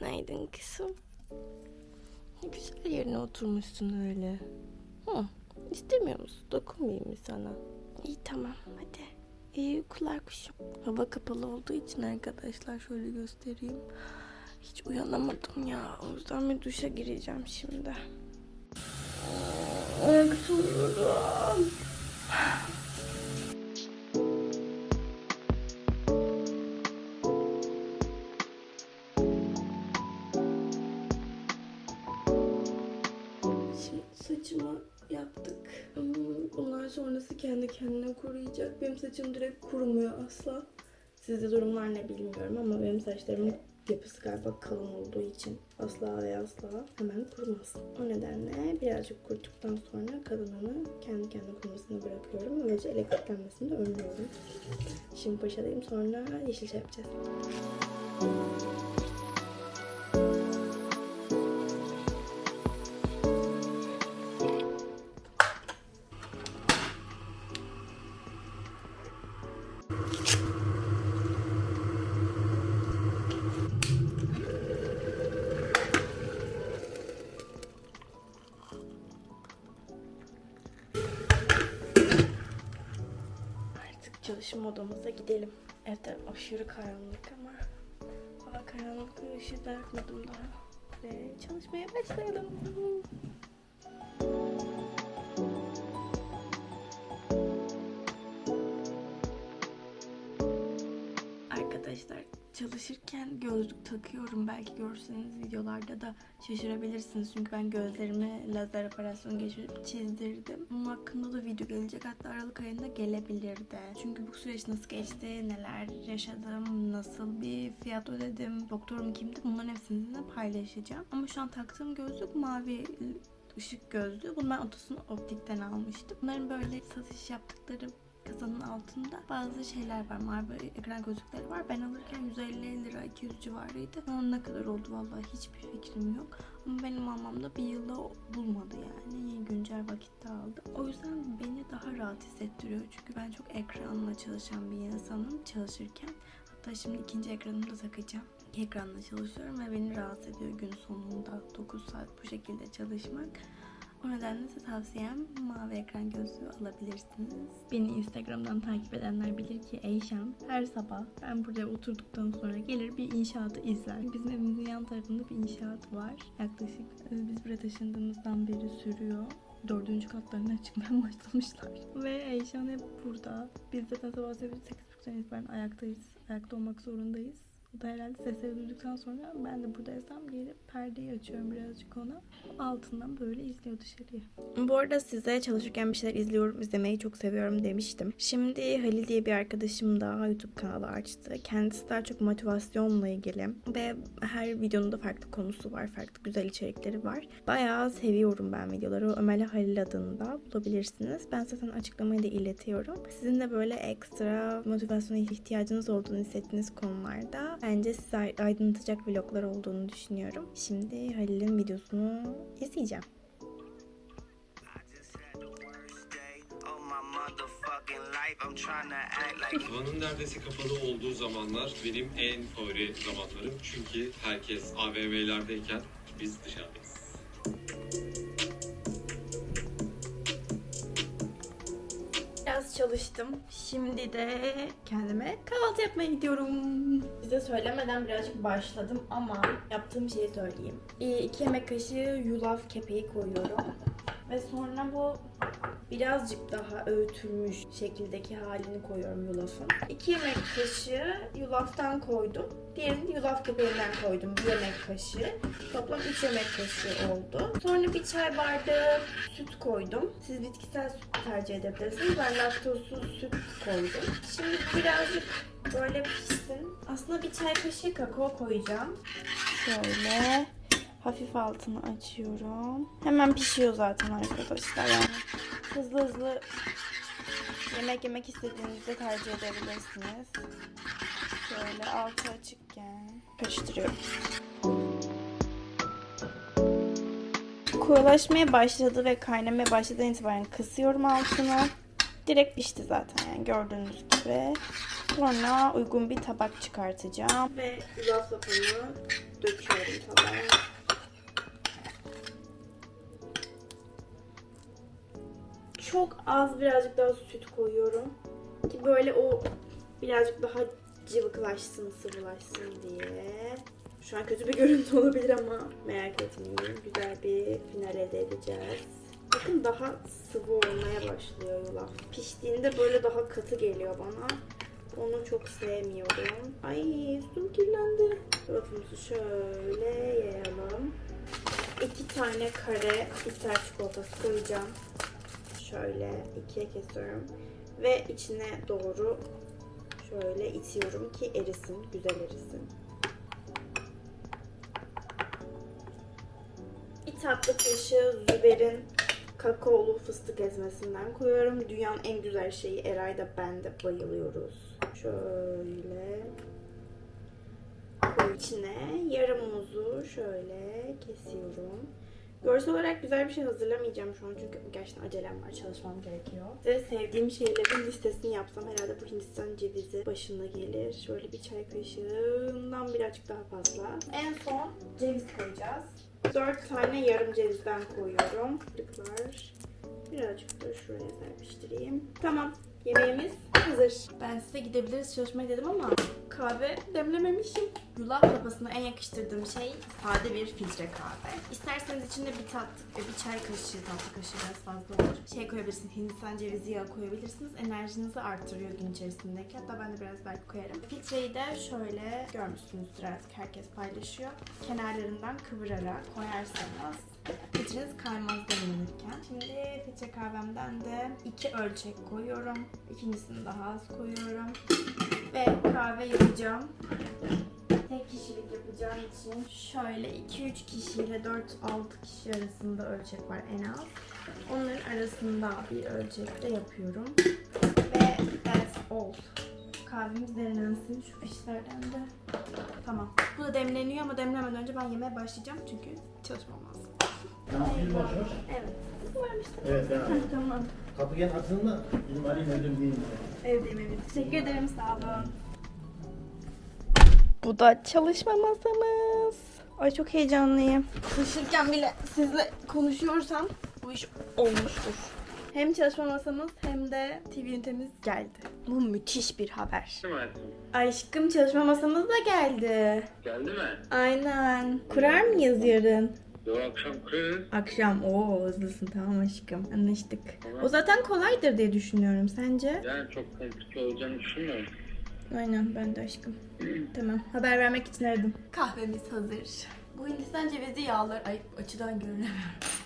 Günaydın kızım. Güzel yerine oturmuşsun öyle. Hı, istemiyor musun? Dokunmayayım mı sana? İyi tamam hadi. İyi uykular kuşum. Hava kapalı olduğu için arkadaşlar şöyle göstereyim. Hiç uyanamadım ya. O yüzden bir duşa gireceğim şimdi. Öksürüyorum. Saçımı yaptık. Bunlar sonrası kendi kendine kuruyacak. Benim saçım direkt kurumuyor asla. Sizde durumlar ne bilmiyorum ama benim saçlarımın yapısı galiba kalın olduğu için asla ve asla hemen kurumaz. O nedenle birazcık kuruttuktan sonra kalanını kendi kendine kurumasını bırakıyorum. Böylece elektriklenmesini de önlüyorum. Şimdi paşadayım sonra yeşil çay yapacağız. Çalışma odamıza gidelim. Evde aşırı karanlık ama hava karanlık ışığı da yakmadım daha. Ve çalışmaya başlayalım. Çalışırken gözlük takıyorum. Belki görseniz videolarda da şaşırabilirsiniz. Çünkü ben gözlerimi lazer operasyon geçirip çizdirdim. Bunun hakkında da video gelecek. Hatta Aralık ayında gelebilir de. Çünkü bu süreç nasıl geçti, neler yaşadım, nasıl bir fiyat ödedim, doktorum kimdi bunların hepsini de paylaşacağım. Ama şu an taktığım gözlük mavi ışık gözlüğü. Bunu ben Otosun Optik'ten almıştım. Bunların böyle satış yaptıkları kasanın altında bazı şeyler var. Mavi ekran gözlükleri var. Ben alırken 150 lira 200 civarıydı. An ne kadar oldu vallahi hiçbir fikrim yok. Ama benim almamda bir yıla bulmadı yani. Güncel vakitte aldım. O yüzden beni daha rahat hissettiriyor. Çünkü ben çok ekranla çalışan bir insanım çalışırken. Hatta şimdi ikinci ekranımı da takacağım. Ekranla çalışıyorum ve beni rahatsız ediyor gün sonunda 9 saat bu şekilde çalışmak. O nedenle size tavsiyem mavi ekran gözlüğü alabilirsiniz. Beni Instagram'dan takip edenler bilir ki Eyşan her sabah ben buraya oturduktan sonra gelir bir inşaatı izler. Bizim evimizin yan tarafında bir inşaat var. Yaklaşık e, biz buraya taşındığımızdan beri sürüyor. Dördüncü katlarına çıkmaya başlamışlar. Ve Eyşan hep burada. Biz zaten sabah 8.30'dan itibaren ayaktayız. Ayakta olmak zorundayız. O da herhalde sesleri duyduktan sonra ben de buradaysam gelip perdeyi açıyorum birazcık ona. Altından böyle izliyor dışarıyı. Bu arada size çalışırken bir şeyler izliyorum, izlemeyi çok seviyorum demiştim. Şimdi Halil diye bir arkadaşım daha YouTube kanalı açtı. Kendisi daha çok motivasyonla ilgili ve her videonun da farklı konusu var, farklı güzel içerikleri var. Bayağı seviyorum ben videoları. Ömer'le Halil adında bulabilirsiniz. Ben zaten açıklamayı da iletiyorum. Sizin de böyle ekstra motivasyona ihtiyacınız olduğunu hissettiğiniz konularda bence sizi aydınlatacak vloglar olduğunu düşünüyorum. Şimdi Halil'in videosunu izleyeceğim. Havanın neredeyse kapalı olduğu zamanlar benim en favori zamanlarım. Çünkü herkes AVM'lerdeyken biz dışarıdayız. Çalıştım. Şimdi de kendime kahvaltı yapmaya gidiyorum. Size söylemeden birazcık başladım ama yaptığım şeyi söyleyeyim. 2 yemek kaşığı yulaf kepeği koyuyorum. Ve sonra bu birazcık daha öğütülmüş şekildeki halini koyuyorum yulafın. 2 yemek kaşığı yulaftan koydum. Diğerini yulaf kepeğinden koydum. 1 yemek kaşığı. Toplam 3 yemek kaşığı oldu. Sonra bir çay bardağı süt koydum. Siz bitkisel süt tercih edebilirsiniz. Ben laktozsuz süt koydum. Şimdi birazcık böyle pişsin. Aslında bir çay kaşığı kakao koyacağım. Şöyle hafif altını açıyorum. Hemen pişiyor zaten arkadaşlar. Yani hızlı hızlı yemek yemek istediğinizde tercih edebilirsiniz. Şöyle altı açıkken karıştırıyorum. Koyulaşmaya başladı ve kaynamaya başladığından itibaren kısıyorum altını. Direkt pişti zaten yani gördüğünüz gibi. Sonra uygun bir tabak çıkartacağım. Ve yulaf lapamı döküyorum tabağa. Çok az birazcık daha süt koyuyorum. Ki böyle o birazcık daha cıvıklaşsın, sıvılaşsın diye. Şu an kötü bir görüntü olabilir ama merak etmeyin. Güzel bir final elde edeceğiz. Bakın daha sıvı olmaya başlıyor yulaf. Piştiğinde böyle daha katı geliyor bana. Onu çok sevmiyorum. Ay üstüm kirlendi. Yulafımızı şöyle yayalım. İki tane kare bitter çikolatası koyacağım. Şöyle ikiye kesiyorum. Ve içine doğru şöyle itiyorum ki erisin, güzel erisin. Bir tatlı kaşığı Züber'in kakaolu fıstık ezmesinden koyuyorum. Dünyanın en güzel şeyi Eray da ben de bayılıyoruz. Şöyle koy içine yarım muzu şöyle kesiyorum. Görsel olarak güzel bir şey hazırlamayacağım şu an çünkü gerçekten acelem var, çalışmam gerekiyor. Size sevdiğim şeylerin listesini yapsam herhalde bu Hindistan cevizi başında gelir. Şöyle bir çay kaşığından birazcık daha fazla. En son ceviz koyacağız. 4 tane yarım cevizden koyuyorum. Fırıklar. Birazcık da şuraya serpiştireyim. Tamam. Yemeğimiz hazır. Ben size gidebiliriz çalışmaya dedim ama kahve demlememişim. Yulaf lapasına en yakıştırdığım şey sade bir filtre kahve. İsterseniz içinde bir tatlı, bir çay kaşığı, tatlı kaşığı biraz fazla olur. Şey koyabilirsiniz, Hindistan cevizi yağı koyabilirsiniz. Enerjinizi artırıyor gün içerisindeki. Hatta ben de biraz belki koyarım. Filtreyi de şöyle görmüşsünüzdür artık herkes paylaşıyor. Kenarlarından kıvırarak koyarsanız filtreniz kaymaz demlenirken. Şimdi filtre kahvemden de iki ölçek koyuyorum. İkincisini daha az koyuyorum. Ve kahve yapacağım. Tek kişilik yapacağım için şöyle 2-3 kişiyle 4-6 kişi arasında ölçek var en az. Onların arasında bir ölçekte yapıyorum. Ve that's all. Kahvemiz demlensin şu fişlerden de. Tamam. Bu da demleniyor ama demlemeden önce ben yemeğe başlayacağım çünkü çalışmam lazım. Evet. Varmıştı. Evet ben arayayım. Tamam. Kapı gel açıldı. Bizim arayayım öldüm diyeyim. Evdeyim evet. Teşekkür ederim sağ olun. Bu da çalışma masamız. Ay çok heyecanlıyım. Çalışırken bile sizle konuşuyorsam bu iş olmuştur. Hem çalışma masamız hem de TV ünitemiz geldi. Bu müthiş bir haber. Aşkım çalışma masamız da geldi. Geldi mi? Aynen. Kurar mıyız yarın? Yo akşam kurarız. Akşam. Oo hızlısın tamam aşkım. Anlaştık. O zaten kolaydır diye düşünüyorum. Sence? Yani çok komplike olacağını düşünmüyorum. Aynen ben de aşkım. tamam haber vermek için aradım. Kahvemiz hazır. Bu Hindistan cevizi yağları, ay açıdan görünemiyorum.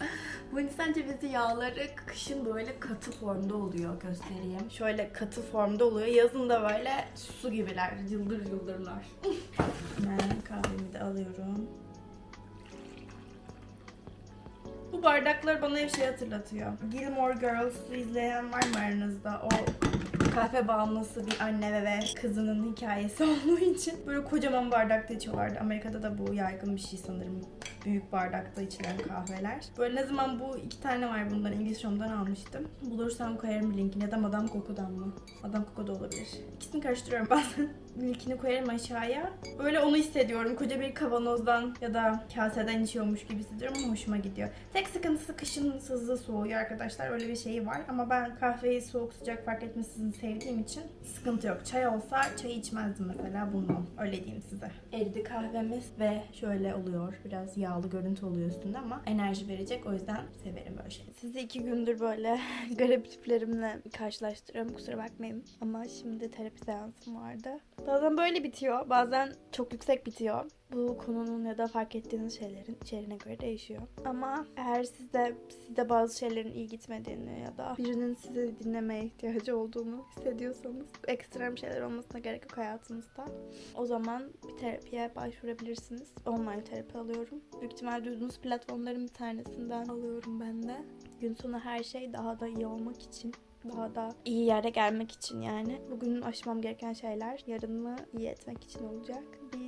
Bu Hindistan cevizi yağları kışın böyle katı formda oluyor göstereyim. Şöyle katı formda oluyor. Yazın da böyle su gibiler, yıldır yıldırlar. ben kahvemi de alıyorum. Bardaklar bana hep şey hatırlatıyor. Gilmore Girls'ı izleyen var mı aranızda? O kahve bağımlısı bir anne ve kızının hikayesi olduğu için böyle kocaman bardakta içiyorlardı. Amerika'da da bu yaygın bir şey sanırım. Büyük bardakta içilen kahveler. Böyle ne zaman bu iki tane var bundan İngiliz almıştım. Bulursam koyarım linkini ya da Madame Coco'dan mı? Madame Coco da olabilir. İkisini karıştırıyorum bazen. Linkini koyarım aşağıya. Böyle onu hissediyorum. Koca bir kavanozdan ya da kaseden içiyormuş gibi hissediyorum ama hoşuma gidiyor. Tek sıkıntısı kışın hızlı soğuyor arkadaşlar. Öyle bir şeyi var. Ama ben kahveyi soğuk sıcak fark etmesini sevdiğim için sıkıntı yok. Çay olsa çayı içmezdim mesela bundan. Öyle diyeyim size. Eridi kahvemiz ve şöyle oluyor. Biraz yağlı görüntü oluyor üstünde ama enerji verecek. O yüzden severim böyle şeyleri. Sizi iki gündür böyle garip tiplerimle karşılaştırıyorum. Kusura bakmayın. Ama şimdi terapi seansım vardı. Bazen böyle bitiyor. Bazen çok yüksek bitiyor. Bu konunun ya da fark ettiğiniz şeylerin içeriğine göre değişiyor. Ama eğer sizde sizde bazı şeylerin iyi gitmediğini ya da birinin sizi dinlemeye ihtiyacı olduğunu hissediyorsanız ekstrem şeyler olmasına gerek yok hayatınızda. O zaman bir terapiye başvurabilirsiniz. Online terapi alıyorum. Büyük ihtimal duyduğunuz platformların bir tanesinden alıyorum ben de. Gün sonu her şey daha da iyi olmak için daha da iyi yere gelmek için yani. Bugün aşmam gereken şeyler yarını iyi etmek için olacak. Bir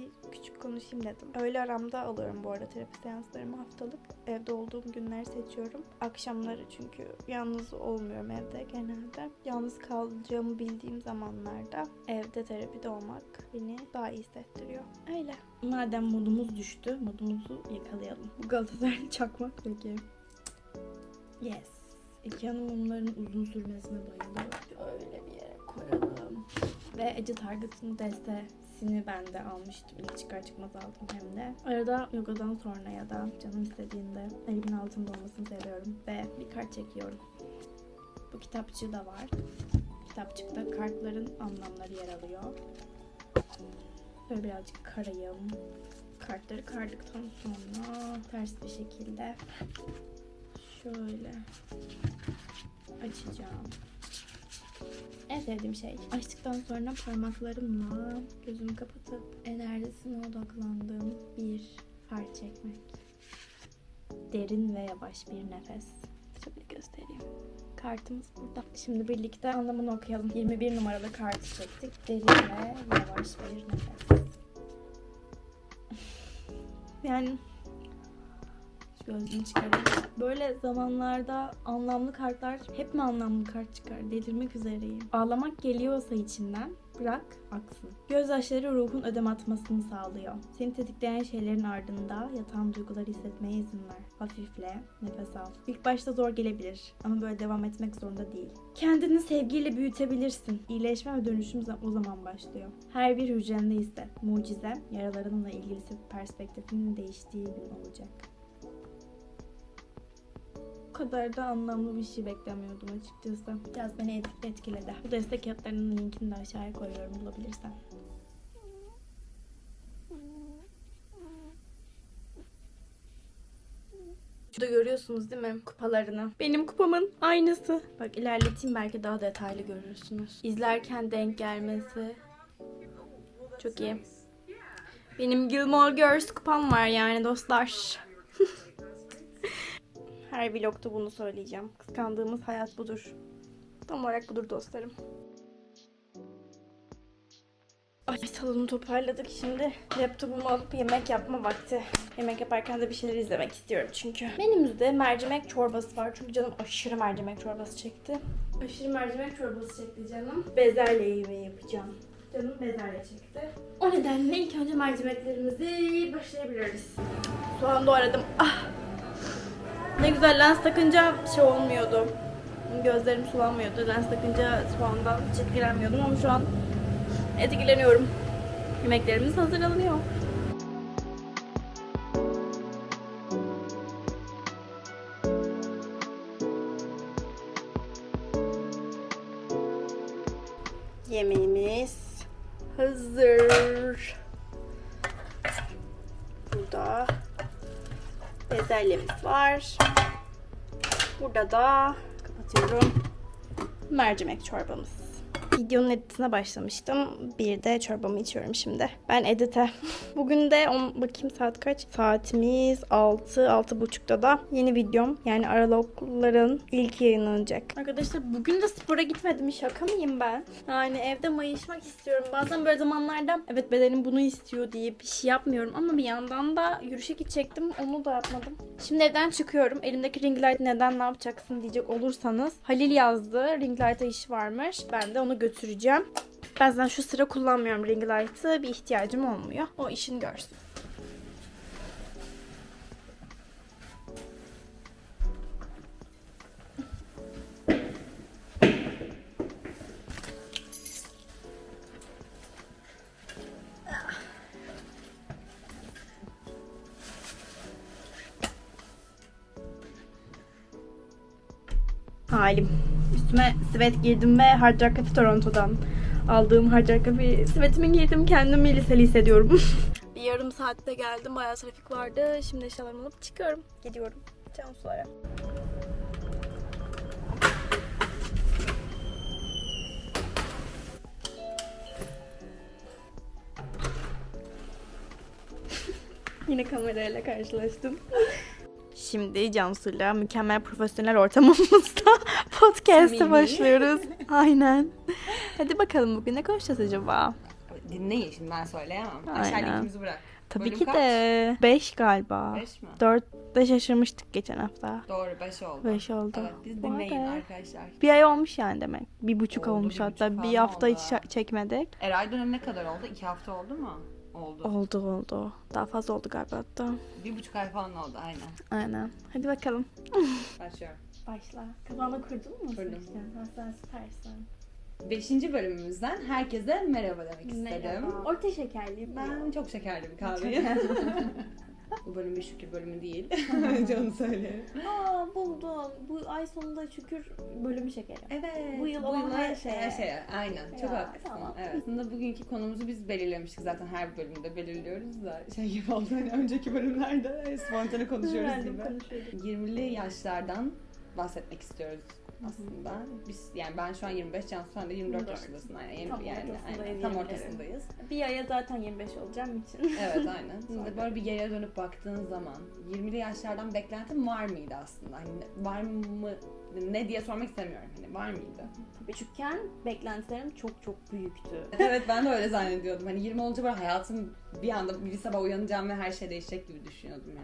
konuşayım dedim. Öğle aramda alıyorum bu arada terapi seanslarımı haftalık. Evde olduğum günler seçiyorum. Akşamları çünkü yalnız olmuyorum evde genelde. Yalnız kalacağımı bildiğim zamanlarda evde terapide olmak beni daha iyi hissettiriyor. Öyle. Madem modumuz düştü, modumuzu yakalayalım. Bu Galatasaray çakmak peki. Yes. İki hanım mumların uzun sürmesine bayılıyorum. Öyle bir yere koyalım. Ve Ece Target'ın destesini ben de almıştım. İlk çıkar çıkmaz aldım hem de. Arada yogadan sonra ya da canım istediğinde elimin altında olmasını seviyorum. Ve bir kart çekiyorum. Bu kitapçığı da var. Kitapçıkta kartların anlamları yer alıyor. Böyle birazcık karayım. Kartları kardıktan sonra ters bir şekilde şöyle açacağım. En sevdiğim şey. Açtıktan sonra parmaklarımla gözümü kapatıp enerjisine odaklandığım bir far çekmek. Derin ve yavaş bir nefes. Şöyle göstereyim. Kartımız burada. Şimdi birlikte anlamını okuyalım. 21 numaralı kartı çektik. Derin ve yavaş bir nefes. yani şu gözlüğümü çıkarayım. Böyle zamanlarda anlamlı kartlar hep mi anlamlı kart çıkar? Delirmek üzereyim. Ağlamak geliyorsa içinden bırak aksın. Gözyaşları ruhun ödem atmasını sağlıyor. Seni tetikleyen şeylerin ardında yatan duyguları hissetmeye izin ver. Hafifle, nefes al. İlk başta zor gelebilir ama böyle devam etmek zorunda değil. Kendini sevgiyle büyütebilirsin. İyileşme ve dönüşüm o zaman başlıyor. Her bir hücrende hisset. Mucize, yaralarınla ilgili perspektifinin değiştiği gün olacak. Kadar da anlamlı bir şey beklemiyordum açıkçası. Biraz beni et- etkiledi. Bu destek kağıtlarının linkini de aşağıya koyuyorum bulabilirsen. Şurada görüyorsunuz değil mi kupalarını? Benim kupamın aynısı. Bak ilerleteyim belki daha detaylı görürsünüz. İzlerken denk gelmesi çok iyi. Benim Gilmore Girls kupam var yani dostlar. Her vlogda bunu söyleyeceğim. Kıskandığımız hayat budur. Tam olarak budur dostlarım. Ay salonu toparladık şimdi. Laptopumu alıp yemek yapma vakti. Yemek yaparken de bir şeyler izlemek istiyorum çünkü. Menümüzde mercimek çorbası var. Çünkü canım aşırı mercimek çorbası çekti. Aşırı mercimek çorbası çekti canım. Bezelye yemeği yapacağım. Canım bezelye çekti. O nedenle ilk önce mercimeklerimizi başlayabiliriz. Soğan doğradım. Ah! Ne güzel lens takınca şey olmuyordu. Gözlerim sulanmıyordu. Lens takınca soğandan hiç etkilenmiyordum ama şu an etkileniyorum. Yemeklerimiz hazırlanıyor. Bezelyemiz var. Burada da kapatıyorum. Mercimek çorbamız. Videonun editine başlamıştım. Bir de çorbamı içiyorum şimdi. Ben edite. Bugün de on, bakayım saat kaç? Saatimiz 6, 6.30'da da yeni videom. Yani aralıkların ilk yayınlanacak. Arkadaşlar bugün de spora gitmedim. Şaka mıyım ben? Yani evde mayışmak istiyorum. Bazen böyle zamanlarda evet bedenim bunu istiyor diye bir şey yapmıyorum. Ama bir yandan da yürüyüşe gidecektim. Onu da yapmadım. Şimdi evden çıkıyorum. Elimdeki ring light neden ne yapacaksın diyecek olursanız. Halil yazdı. Ring light'a iş varmış. Ben de onu götüreceğim. Bazen şu sıra kullanmıyorum ring light'ı. Bir ihtiyacım olmuyor. O işini görsün. halim. Üstüme sweat giydim ve Hard Rock Cafe Toronto'dan aldığım Hard Rock Cafe sweatimi giydim. Kendimi liseli hissediyorum. bir yarım saatte geldim. Bayağı trafik vardı. Şimdi eşyalarımı alıp çıkıyorum. Gidiyorum. Cansulara. Yine kamerayla karşılaştım. Şimdi Cansu'yla mükemmel profesyonel ortamımızda podcast'a Samimi. başlıyoruz. Aynen. Hadi bakalım bugün ne konuşacağız acaba? Dinleyin şimdi ben söyleyemem. Aynen. Aşağı linkimizi bırak. Tabii Bölüm ki kaç? de 5 galiba. 5 mi? 4'te şaşırmıştık geçen hafta. Doğru 5 oldu. 5 oldu. Evet biz Vay dinleyin be. arkadaşlar. Bir ay olmuş yani demek. Bir buçuk Oldu, olmuş bir hatta. buçuk bir hafta oldu hiç çekmedik. Eray dönemi ne kadar oldu? 2 hafta oldu mu? Oldu. Oldu oldu. Daha fazla oldu galiba hatta. Bir buçuk ay falan oldu aynen. Aynen. Hadi bakalım. Başlıyorum. Başla. Kafanda kurdun mu? Kurdum. Ha, sen süpersin. Beşinci bölümümüzden herkese merhaba demek istedim. Orta şekerli. Ben çok şekerli bir kahveyim. Bu bölüm bir şükür bölümü değil. Canı söyleyeyim. Aa buldum. Bu ay sonunda şükür bölümü şekeri. Evet. Bu yıl olan her şeye. Her şeye. Aynen. Çok Ya, haklısın. tamam. Evet. Aslında bugünkü konumuzu biz belirlemiştik zaten her bölümde belirliyoruz da şey gibi oldu. Hani önceki bölümlerde spontane konuşuyoruz gibi. konuşuyorduk. 20'li yaşlardan bahsetmek istiyoruz aslında. Biz yani ben şu an 25, Cansu sen de 24 24. yaşındasın aynen. Yeni, Tam yani, ortasındayız aynen, tam ortasındayız. Bir aya zaten 25 olacağım için. Evet aynen. Şimdi böyle bir geriye dönüp baktığın zaman 20'li yaşlardan beklentin var mıydı aslında? Hani var mı ne diye sormak istemiyorum. Hani var mıydı? Küçükken beklentilerim çok çok büyüktü. evet ben de öyle zannediyordum. Hani 20 olunca böyle hayatım bir anda bir sabah uyanacağım ve her şey değişecek gibi düşünüyordum yani.